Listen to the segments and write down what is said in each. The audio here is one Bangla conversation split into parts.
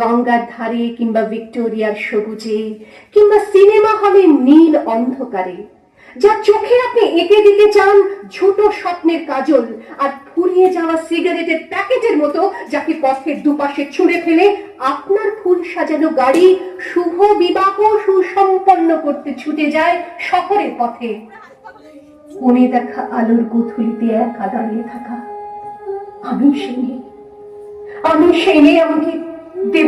গঙ্গার ধারে কিংবা ভিক্টোরিয়ার সবুজে কিংবা সিনেমা হলে নীল অন্ধকারে, যা চোখে আপনি এঁকে দিতে চান ছোট স্বপ্নের কাজল আর ফুরিয়ে যাওয়া সিগারেটের প্যাকেটের মতো, যাকে পথের দুপাশে ছুঁড়ে ফেলে আপনার ফুল সাজানো গাড়ি শুভ বিবাহ সুসম্পন্ন করতে ছুটে যায় শহরের পথে কোণে দেখা আলোর গুথুলিতে একা দাঁড়িয়ে থাকা আমি সেই। আমি সেই আমাকে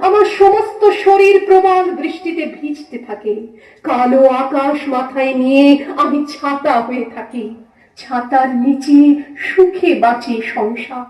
আমার সমস্ত শরীর প্রবাল বৃষ্টিতে ভিজতে থাকে। কালো আকাশ মাথায় নিয়ে আমি ছাতা হয়ে থাকি। ছাতার নিচে সুখে বাঁচে সংসার।